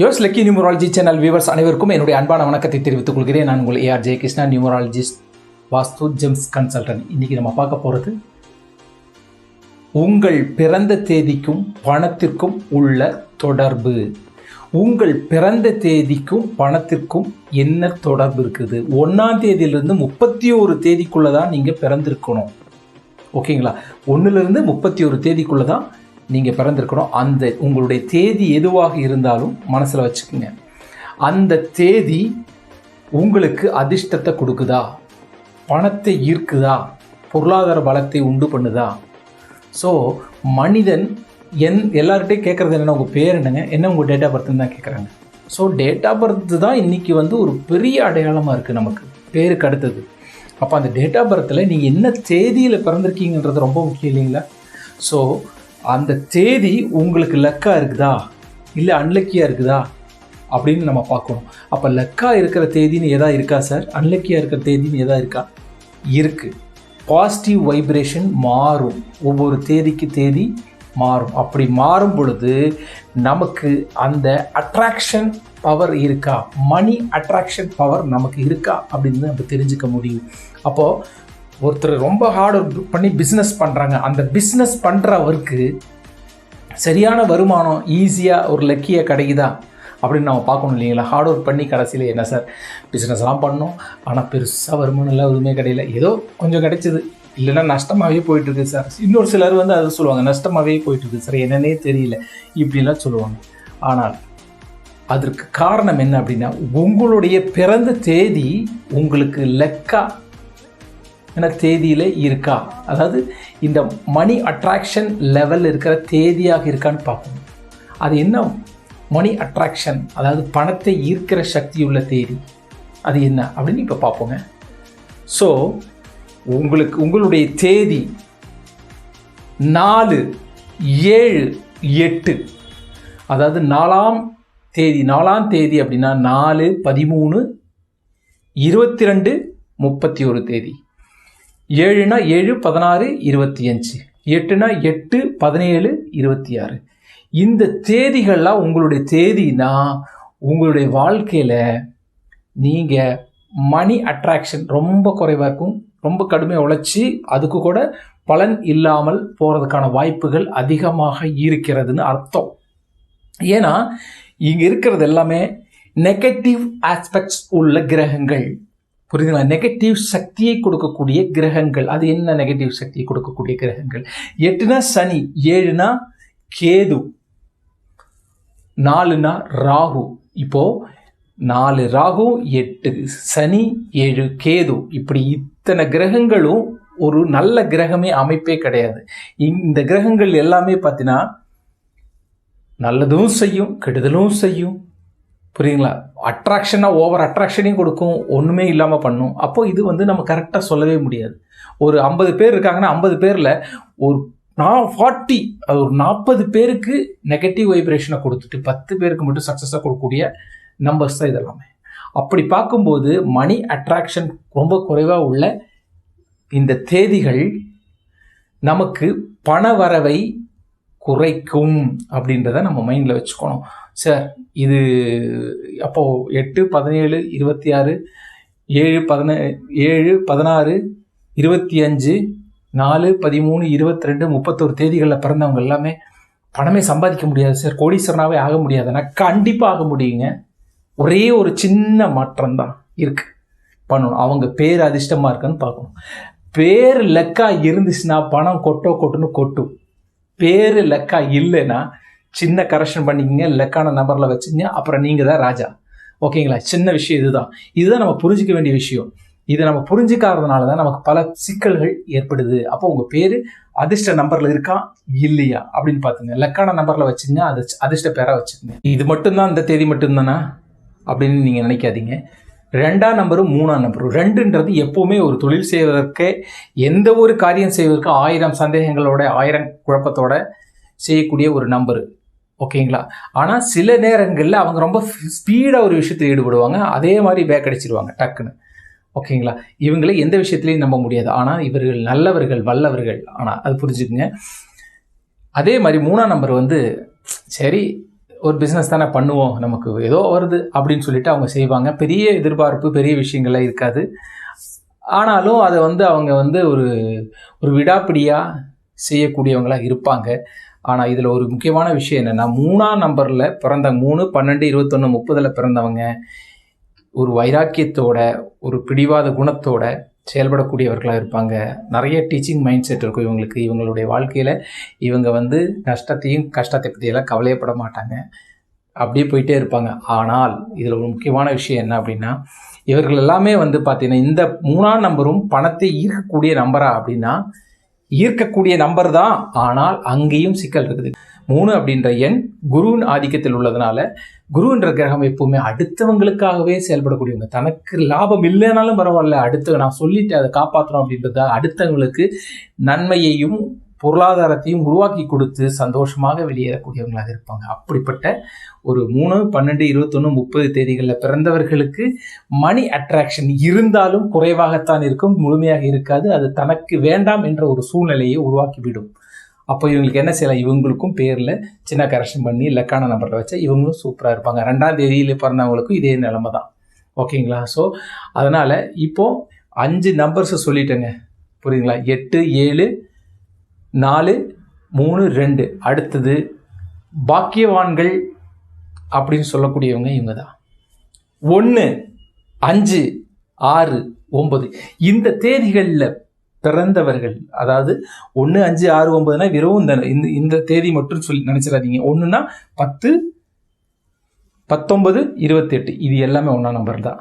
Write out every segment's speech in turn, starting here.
யோஸ் lucky numerology channel viewers அனைவருக்கும் என்னுடைய அன்பான வணக்கத்தை தெரிவித்துக் கொள்கிறேன். நான் உங்கள் A R Jayakrishna numerologist vastu gems consultant இன்னைக்கு நம்ம பார்க்க போகிறது உங்கள் பிறந்த தேதிக்கும் பணத்திற்கும் உள்ள தொடர்பு. உங்கள் பிறந்த தேதிக்கும் பணத்திற்கும் என்ன தொடர்பு இருக்குது? ஒன்றாம் தேதியிலிருந்து முப்பத்தி ஒரு தேதிக்குள்ளே தான் நீங்கள் பிறந்திருக்கணும். ஓகேங்களா ஒன்றுலேருந்து முப்பத்தி ஒரு தேதிக்குள்ளே தான் நீங்கள் பிறந்திருக்கணும். அந்த உங்களுடைய தேதி எதுவாக இருந்தாலும் மனசில் வச்சுக்கோங்க. அந்த தேதி உங்களுக்கு அதிர்ஷ்டத்தை கொடுக்குதா? பணத்தை ஈர்க்குதா? பொருளாதார பலத்தை உண்டு பண்ணுதா? ஸோ மனிதன் என் எல்லார்கிட்டையும் கேட்குறது என்னென்ன உங்கள் பேர் என்னங்க? என்ன உங்கள் டேட் ஆஃப் பர்த்னு தான் கேட்குறாங்க ஸோ டேட் ஆஃப் பர்த் தான் இன்றைக்கி வந்து ஒரு பெரிய அடையாளமாக இருக்குது நமக்கு. பேருக்கு அடுத்தது. அப்போ அந்த டேட் ஆஃப் பர்த்தில் நீங்கள் என்ன தேதியில் பிறந்திருக்கீங்கன்றது ரொம்ப முக்கியம் இல்லைங்களா? ஸோ அந்த தேதி உங்களுக்கு லக்காக இருக்குதா? இல்லை அன்லக்கியாக இருக்குதா? அப்படின்னு நம்ம பார்க்கணும். அப்போ லக்காக இருக்கிற தேதின்னு எதா இருக்கா சார்? அன்லக்கியாக இருக்கிற தேதின்னு எதா இருக்கா? இருக்குது பாசிட்டிவ் வைப்ரேஷன் மாறும். ஒவ்வொரு தேதிக்கு தேதி மாறும். அப்படி மாறும் பொழுது நமக்கு அந்த அட்ராக்ஷன் பவர் இருக்கா? மணி அட்ராக்ஷன் பவர் நமக்கு இருக்கா? அப்படின்னு நம்ம தெரிஞ்சுக்க முடியும். அப்போது ஒருத்தர் ரொம்ப ஹார்ட் ஒர்க் பண்ணி பிஸ்னஸ் பண்ணுறாங்க அந்த பிஸ்னஸ் பண்ணுறவருக்கு சரியான வருமானம் ஈஸியாக ஒரு லக்கியாக கிடைக்குதா? அப்படின்னு நம்ம பார்க்கணும் இல்லைங்களா? ஹார்ட் ஒர்க் பண்ணி கடைசியில் என்ன சார் பிஸ்னஸ்லாம் பண்ணோம். ஆனால் பெருசாக வருமானம் இல்லை எதுவுமே கிடையில ஏதோ கொஞ்சம் கிடைச்சிது. இல்லைன்னா நஷ்டமாகவே போயிட்டுருக்கு சார் இன்னொரு சிலர் வந்து அதை சொல்லுவாங்க. நஷ்டமாகவே போயிட்டுருக்கு சார் என்னன்னே தெரியல. இப்படிலாம் சொல்லுவாங்க. ஆனால் அதற்கு காரணம் என்ன அப்படின்னா உங்களுடைய பிறந்த தேதி உங்களுக்கு லெக்கா என தேதியில் இருக்கா? அதாவது இந்த மணி அட்ராக்ஷன் லெவல் இருக்கிற தேதியாக இருக்கான்னு பார்க்கணும் அது என்ன? மணி அட்ராக்ஷன் அதாவது பணத்தை ஈர்க்கிற சக்தி உள்ள தேதி. அது என்ன? அப்படின்னு இப்போ பார்ப்போங்க. ஸோ உங்களுக்கு உங்களுடைய தேதி நாலு ஏழு எட்டு. அதாவது நாலாம் தேதி நாலாம் தேதி அப்படின்னா நாலு பதிமூணு இருபத்தி ரெண்டு முப்பத்தி ஒரு தேதி. ஏழுனா ஏழு பதினாறு இருபத்தி அஞ்சு. எட்டுனா எட்டு பதினேழு இருபத்தி ஆறு. இந்த தேதிகள்லாம் உங்களுடைய தேதினா உங்களுடைய வாழ்க்கையில் நீங்கள் மணி அட்ராக்ஷன் ரொம்ப குறைவாக இருக்கும். ரொம்ப கடுமையாக உழைச்சி அதுக்கு கூட பலன் இல்லாமல் போகிறதுக்கான வாய்ப்புகள் அதிகமாக இருக்கிறதுன்னு அர்த்தம். ஏன்னா இங்கே இருக்கிறது எல்லாமே நெகட்டிவ் ஆஸ்பெக்ட்ஸ் உள்ள கிரகங்கள். புரியுதுங்களா? நெகட்டிவ் சக்தியை கொடுக்கக்கூடிய கிரகங்கள். அது என்ன நெகட்டிவ் சக்தியை கொடுக்கக்கூடிய கிரகங்கள்? எட்டுனா சனி ஏழுனா கேது நாலுனா ராகு. இப்போ நாலு ராகு எட்டு சனி ஏழு கேது. இப்படி இத்தனை கிரகங்களும் ஒரு நல்ல கிரகமே அமைப்பே கிடையாது. இந்த கிரகங்கள் எல்லாமே பார்த்தீங்கன்னா நல்லதும் செய்யும் கெடுதலும் செய்யும். புரியுங்களா அட்ராக்ஷனாக ஓவர் அட்ராக்ஷனையும் கொடுக்கும் ஒன்றுமே இல்லாமல் பண்ணும். அப்போது இது வந்து நம்ம கரெக்டாக சொல்லவே முடியாது. ஒரு ஐம்பது பேர் இருக்காங்கன்னா ஐம்பது பேரில் ஒரு நான் ஃபார்ட்டி ஒரு நாற்பது பேருக்கு நெகட்டிவ் வைப்ரேஷனை கொடுத்துட்டு பத்து பேருக்கு மட்டும் சக்ஸஸாக கொடுக்கக்கூடிய நம்பர்ஸ் தான் இதெல்லாமே. அப்படி பார்க்கும்போது மணி அட்ராக்ஷன் ரொம்ப குறைவாக உள்ள இந்த தேதிகள் நமக்கு பண வரவை குறைக்கும் அப்படின்றத நம்ம மைண்டில் வச்சுக்கணும். சார் இது அப்போது எட்டு பதினேழு இருபத்தி ஆறு ஏழு பதின ஏழு பதினாறு இருபத்தி அஞ்சு நாலு பதிமூணு இருபத்தி ரெண்டு முப்பத்தொரு தேதிகளில் பிறந்தவங்க எல்லாமே பணமே சம்பாதிக்க முடியாது சார். கோடீஸ்வரனாகவே ஆக முடியாதுன்னா கண்டிப்பாக ஆக முடியுங்க. ஒரே ஒரு சின்ன மாற்றம் தான் இருக்குது பண்ணணும். அவங்க பேர் அதிர்ஷ்டமாக இருக்குன்னு பார்க்கணும். பேர் லெக்கா இருந்துச்சுன்னா பணம் கொட்டோ கொட்டுன்னு கொட்டும். பேர் லெக்கா இல்லைன்னா சின்ன கரெக்ஷன் பண்ணிக்கிங்க லெக்கான நம்பரில் வச்சுங்க அப்புறம் நீங்கள் தான் ராஜா. ஓகேங்களா? சின்ன விஷயம் இதுதான். இதுதான் நம்ம புரிஞ்சிக்க வேண்டிய விஷயம். இதை நம்ம புரிஞ்சுக்காததுனால தான் நமக்கு பல சிக்கல்கள் ஏற்படுது. அப்போ உங்கள் பேர் அதிர்ஷ்ட நம்பரில் இருக்கா? இல்லையா? அப்படின்னு பார்த்துங்க. லெக்கான நம்பரில் வச்சுங்க அது அதிர்ஷ்ட பேராக வச்சுக்கோங்க. இது மட்டும்தான் இந்த தேதி மட்டும்தானா? அப்படின்னு நீங்கள் நினைக்காதீங்க. ரெண்டாம் நம்பரும் மூணாம் நம்பரும் ரெண்டுன்றது எப்போவுமே ஒரு தொழில் செய்வதற்கு எந்த ஒரு காரியம் செய்வதற்கு ஆயிரம் சந்தேகங்களோட ஆயிரம் குழப்பத்தோட செய்யக்கூடிய ஒரு நம்பரு. ஓகேங்களா? ஆனால் சில நேரங்களில் அவங்க ரொம்ப ஸ்பீடாக ஒரு விஷயத்தில் ஈடுபடுவாங்க. அதே மாதிரி பேக் அடிச்சிருவாங்க டக்குன்னு. ஓகேங்களா? இவங்களை எந்த விஷயத்துலையும் நம்ப முடியாது. ஆனால் இவர்கள் நல்லவர்கள் வல்லவர்கள். ஆனால் அது புரிஞ்சுக்குங்க. அதே மாதிரி மூணாம் நம்பர் வந்து சரி ஒரு பிஸ்னஸ் தானே பண்ணுவோம் நமக்கு ஏதோ வருது அப்படின்னு சொல்லிட்டு அவங்க செய்வாங்க. பெரிய எதிர்பார்ப்பு பெரிய விஷயங்கள்லாம் இருக்காது. ஆனாலும் அதை வந்து அவங்க வந்து ஒரு ஒரு விடாப்பிடியாக செய்யக்கூடியவங்களாக இருப்பாங்க. ஆனால் இதில் ஒரு முக்கியமான விஷயம் என்னென்னா மூணாம் நம்பரில் பிறந்த மூணு பன்னெண்டு இருபத்தொன்று முப்பதில் பிறந்தவங்க ஒரு வைராக்கியத்தோட ஒரு பிடிவாத குணத்தோட செயல்படக்கூடியவர்களாக இருப்பாங்க. நிறைய டீச்சிங் மைண்ட் செட் இருக்கும் இவங்களுக்கு. இவங்களுடைய வாழ்க்கையில் இவங்க வந்து நஷ்டத்தையும் கஷ்டத்தை பற்றியெல்லாம் கவலையப்பட மாட்டாங்க. அப்படியே போயிட்டே இருப்பாங்க. ஆனால் இதில் ஒரு முக்கியமான விஷயம் என்ன அப்படின்னா இவர்கள் எல்லாமே வந்து பார்த்திங்கன்னா இந்த மூணாம் நம்பரும் பணத்தை ஈர்க்கக்கூடிய நம்பரா அப்படின்னா ஈர்க்கக்கூடிய நம்பர் தான். ஆனால் அங்கேயும் சிக்கல் இருக்குது. மூணு அப்படின்ற எண் குருவின் ஆதிக்கத்தில் உள்ளதுனால குருன்ற கிரகம் எப்பவுமே அடுத்தவங்களுக்காகவே செயல்படக்கூடியவங்க. தனக்கு லாபம் இல்லைனாலும் பரவாயில்ல. அடுத்த நான் சொல்லிட்டு அதை காப்பாற்றணும் அப்படின்றத அடுத்தவங்களுக்கு நன்மையையும் பொருளாதாரத்தையும் உருவாக்கி கொடுத்து சந்தோஷமாக வெளியேறக்கூடியவங்களாக இருப்பாங்க. அப்படிப்பட்ட ஒரு மூணு பன்னெண்டு இருபத்தொன்று முப்பது தேதிகளில் பிறந்தவர்களுக்கு மணி அட்ராக்ஷன் இருந்தாலும் குறைவாகத்தான் இருக்கும் முழுமையாக இருக்காது. அது தனக்கு வேண்டாம் என்ற ஒரு சூழ்நிலையை உருவாக்கிவிடும். அப்போ இவங்களுக்கு என்ன செய்யலாம்? இவங்களுக்கும் பேரில் சின்ன கரெக்ஷன் பண்ணி லக்கான நம்பரில் வச்சா இவங்களும் சூப்பராக இருப்பாங்க. ரெண்டாம் தேதியில் பிறந்தவங்களுக்கும் இதே நிலமை தான். ஓகேங்களா? ஸோ அதனால் இப்போது அஞ்சு நம்பர்ஸை சொல்லிட்டேங்க. புரியுதுங்களா? எட்டு ஏழு நாலு மூணு ரெண்டு. அடுத்தது பாக்கியவான்கள் அப்படின்னு சொல்லக்கூடியவங்க இவங்க தான் ஒன்று அஞ்சு ஆறு ஒன்பது. இந்த தேதிகளில் பிறந்தவர்கள் அதாவது ஒன்று அஞ்சு ஆறு ஒன்பதுனா வெறும் இந்த இந்த இந்த தேதி மட்டும் சொல்லி நினச்சிடாதீங்க. ஒன்றுனா பத்து பத்தொன்பது இருபத்தெட்டு. இது எல்லாமே ஒன்றா நம்பர் தான்.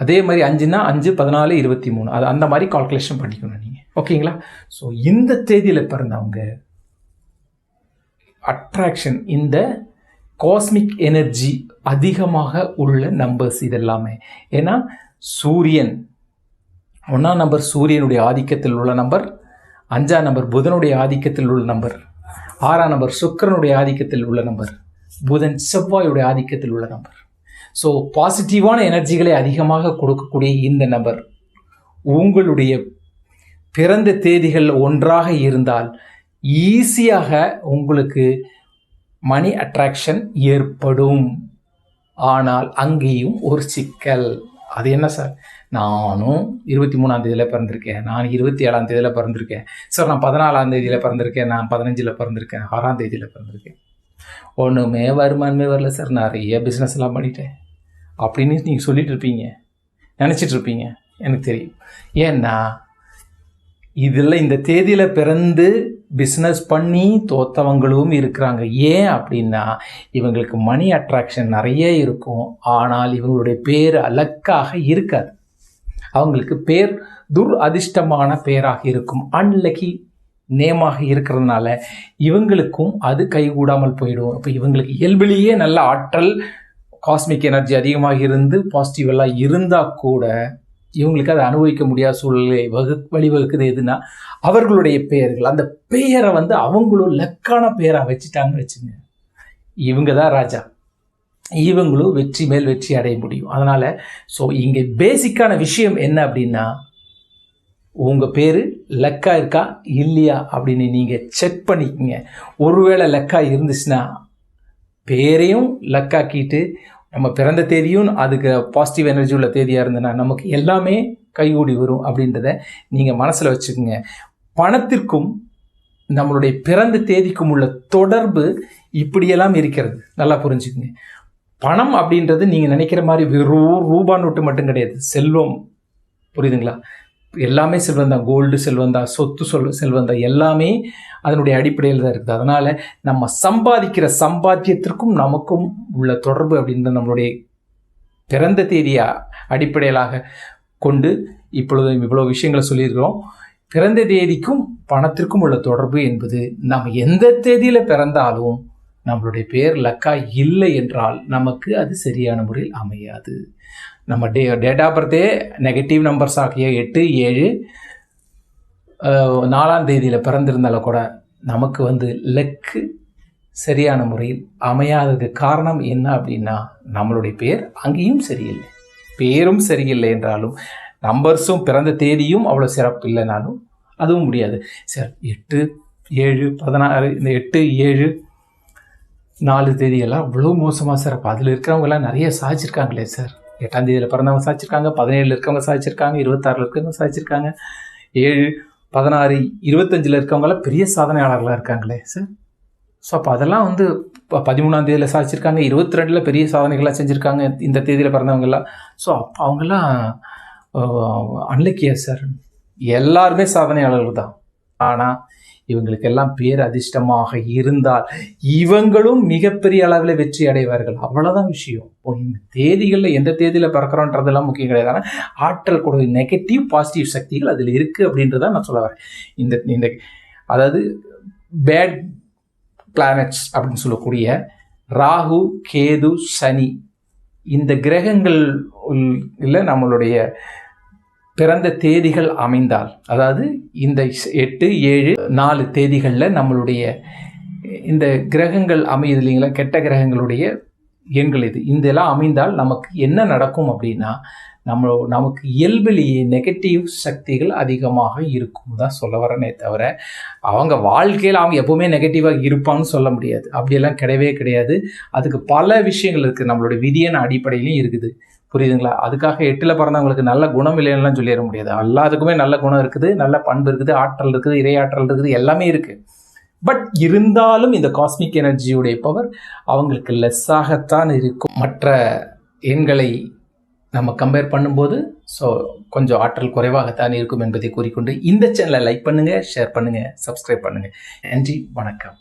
அதே மாதிரி அஞ்சுனா அஞ்சு பதினாலு இருபத்தி மூணு. அது அந்த மாதிரி கால்குலேஷன் பண்ணிக்கணும் நீங்கள் ஓகேங்களா? ஸோ இந்த தேதியில் பிறந்தவங்க அட்ராக்ஷன் இந்த காஸ்மிக் எனர்ஜி அதிகமாக உள்ள நம்பர்ஸ் இதெல்லாமே. ஏன்னா சூரியன் ஒன்றாம் நம்பர் சூரியனுடைய ஆதிக்கத்தில் உள்ள நம்பர் அஞ்சாம் நம்பர் புதனுடைய ஆதிக்கத்தில் உள்ள நம்பர் ஆறாம் நம்பர் சுக்கரனுடைய ஆதிக்கத்தில் உள்ள நம்பர் புதன் செவ்வாயுடைய ஆதிக்கத்தில் உள்ள நம்பர் ஸோ பாசிட்டிவான எனர்ஜிகளை அதிகமாக கொடுக்கக்கூடிய இந்த நபர் உங்களுடைய பிறந்த தேதிகள் ஒன்றாக இருந்தால் ஈஸியாக உங்களுக்கு மணி அட்ராக்ஷன் ஏற்படும். ஆனால் அங்கேயும் ஒரு சிக்கல். அது என்ன சார்? நானும் இருபத்தி மூணாம் தேதியில் பிறந்திருக்கேன். நான் இருபத்தி ஏழாம் தேதியில் பிறந்திருக்கேன். சார் நான் பதினாலாம் தேதியில் பிறந்திருக்கேன். நான் பதினஞ்சில் பிறந்திருக்கேன். ஆறாம் தேதியில் பிறந்திருக்கேன். ஒன்றுமே வருமானமே வரல சார். நிறைய பிஸ்னஸ் எல்லாம் பண்ணிட்டேன். அப்படின்னு நீங்கள் சொல்லிகிட்டு இருப்பீங்க. நினச்சிட்டு இருப்பீங்க. எனக்கு தெரியும். ஏன்னா இதில் இந்த தேதியில் பிறந்து பிஸ்னஸ் பண்ணி தோத்தவங்களும் இருக்கிறாங்க. ஏன் அப்படின்னா இவங்களுக்கு மணி அட்ராக்ஷன் நிறைய இருக்கும். ஆனால் இவங்களுடைய பேர் அலக்காக இருக்காது. அவங்களுக்கு பேர் துர் அதிர்ஷ்டமான பேராக இருக்கும். அன்லக்கி நேமாக இருக்கிறதுனால இவங்களுக்கும் அது கைகூடாமல் போயிடும். இப்போ இவங்களுக்கு இயல்பிலேயே நல்ல ஆற்றல் காஸ்மிக் எனர்ஜி அதிகமாக இருந்து பாசிட்டிவெல்லாம் இருந்தால் கூட இவங்களுக்கு அதை அனுபவிக்க முடியாத சூழ்நிலை வகு வழிவகுக்குது எதுனா அவர்களுடைய பெயர்கள். அந்த பெயரை வந்து அவங்களும் லக்கான பெயராக வச்சுட்டாங்கன்னு வச்சுங்க. இவங்க தான் ராஜா. இவங்களும் வெற்றி மேல் வெற்றி அடைய முடியும். அதனால் ஸோ இங்கே பேசிக்கான விஷயம் என்ன அப்படின்னா உங்கள் பேர் லக்கா இருக்கா இல்லையா அப்படின்னு நீங்கள் செக் பண்ணிக்கங்க. ஒருவேளை லக்கா இருந்துச்சுன்னா பேரையும் லக்காக்கிட்டு நம்ம பிறந்த தேதியும் அதுக்கு பாசிட்டிவ் எனர்ஜி உள்ள தேதியாக இருந்ததுன்னா நமக்கு எல்லாமே கைகூடி வரும் அப்படின்றத நீங்கள் மனசில் வச்சுக்கோங்க. பணத்திற்கும் நம்மளுடைய பிறந்த தேதிக்கும் உள்ள தொடர்பு இப்படியெல்லாம் இருக்கிறது. நல்லா புரிஞ்சுக்குங்க. பணம் அப்படின்றது நீங்கள் நினைக்கிற மாதிரி வெறும் ரூபா நோட்டு மட்டும் கிடையாது. செல்வம். புரியுதுங்களா? எல்லாமே செல்வம் தான் கோல்டு செல்வம் தான் சொத்து சொல் செல்வம் தான் எல்லாமே அதனுடைய அடிப்படையில் தான் இருக்குது. அதனால் நம்ம சம்பாதிக்கிற சம்பாத்தியத்திற்கும் நமக்கும் உள்ள தொடர்பு அப்படின்ற நம்மளுடைய பிறந்த தேதியை அடிப்படையிலாக கொண்டு இப்பொழுது இவ்வளோ விஷயங்களை சொல்லியிருக்கிறோம். பிறந்த தேதிக்கும் பணத்திற்கும் உள்ள தொடர்பு என்பது நம்ம எந்த தேதியில் பிறந்தாலும் நம்மளுடைய பேர் லக்கா இல்லை என்றால் நமக்கு அது சரியான முறையில் அமையாது. நம்ம டே டேட் ஆஃப் பர்த்தே நெகட்டிவ் நம்பர்ஸ் ஆகிய எட்டு ஏழு நாலாம் தேதியில் பிறந்திருந்தாலும் கூட நமக்கு வந்து லக்கு சரியான முறையில் அமையாததுக்கு காரணம் என்ன அப்படின்னா நம்மளுடைய பேர் அங்கேயும் சரியில்லை. பேரும் சரியில்லை என்றாலும் நம்பர்ஸும் பிறந்த தேதியும் அவ்வளோ சிறப்பு இல்லைனாலும் அதுவும் முடியாது. சார் எட்டு ஏழு பதினாறு இந்த எட்டு ஏழு நாலு தேதியெல்லாம் அவ்வளோ மோசமாக சார். அப்போ அதில் இருக்கிறவங்கலாம் நிறைய சாதிச்சிருக்காங்களே சார். எட்டாம் தேதியில் பிறந்தவங்க சாதிச்சிருக்காங்க பதினேழில் இருக்கவங்க சாதிச்சிருக்காங்க இருபத்தாறில் இருக்கவங்க சாதிச்சிருக்காங்க ஏழு பதினாறு இருபத்தஞ்சில் இருக்கவங்களாம் பெரிய சாதனையாளர்களாக இருக்காங்களே சார். ஸோ அப்போ அதெல்லாம் வந்து இப்போ பதிமூணாம் தேதியில் சாதிச்சிருக்காங்க இருபத்தி ரெண்டில் பெரிய சாதனைகளாக செஞ்சுருக்காங்க இந்த தேதியில் பிறந்தவங்கெல்லாம். ஸோ அப்போ அவங்கெல்லாம் அன்லக்கியா சார். எல்லாருமே சாதனையாளர்கள் தான். ஆனால் இவங்களுக்கெல்லாம் பேர் அதிர்ஷ்டமாக இருந்தால் இவங்களும் மிகப்பெரிய அளவில் வெற்றி அடைவார்கள். அவ்வளோதான் விஷயம். இந்த தேதிகளில் எந்த தேதியில் பிறக்கிறோன்றதெல்லாம் முக்கியம் கிடையாது. ஆனால் ஆற்றல் கூட நெகட்டிவ் பாசிட்டிவ் சக்திகள் அதில் இருக்குது அப்படின்றத நான் சொல்ல வரேன். இந்த இந்த அதாவது பேட் பிளானட்ஸ் அப்படின்னு சொல்லக்கூடிய ராகு கேது சனி இந்த கிரகங்கள் இல்லை நம்மளுடைய பிறந்த தேதிகள் அமைந்தால் அதாவது இந்த எட்டு ஏழு நாலு தேதிகளில் நம்மளுடைய இந்த கிரகங்கள் அமையுது இல்லைங்களா? கெட்ட கிரகங்களுடைய எண்கள் இது. இந்த எல்லாம் அமைந்தால் நமக்கு என்ன நடக்கும் அப்படின்னா நம்ம நமக்கு இயல்பிலேயே நெகட்டிவ் சக்திகள் அதிகமாக இருக்கும் தான் சொல்ல வரனே தவிர அவங்க வாழ்க்கையில் அவங்க எப்போவுமே நெகட்டிவாக இருப்பான்னு சொல்ல முடியாது. அப்படியெல்லாம் கிடையவே கிடையாது. அதுக்கு பல விஷயங்கள் இருக்குது நம்மளுடைய விதியின் அடிப்படையிலையும் இருக்குது. புரியுதுங்களா? அதுக்காக எட்டில் பிறந்தவங்களுக்கு நல்ல குணம் இல்லைன்னுலாம் சொல்லிட முடியாது. எல்லாத்துக்குமே நல்ல குணம் இருக்குது நல்ல பண்பு இருக்குது ஆற்றல் இருக்குது இரையாற்றல் இருக்குது எல்லாமே இருக்குது பட் இருந்தாலும் இந்த காஸ்மிக் எனர்ஜியுடைய பவர் அவங்களுக்கு லெஸ்ஸாகத்தான் இருக்கும். மற்ற எண்களை நம்ம கம்பேர் பண்ணும்போது ஸோ கொஞ்சம் ஆற்றல் குறைவாகத்தான் இருக்கும் என்பதை கூறிக்கொண்டு இந்த சேனலை லைக் பண்ணுங்கள் ஷேர் பண்ணுங்கள் சப்ஸ்கிரைப் பண்ணுங்கள் நன்றி வணக்கம்.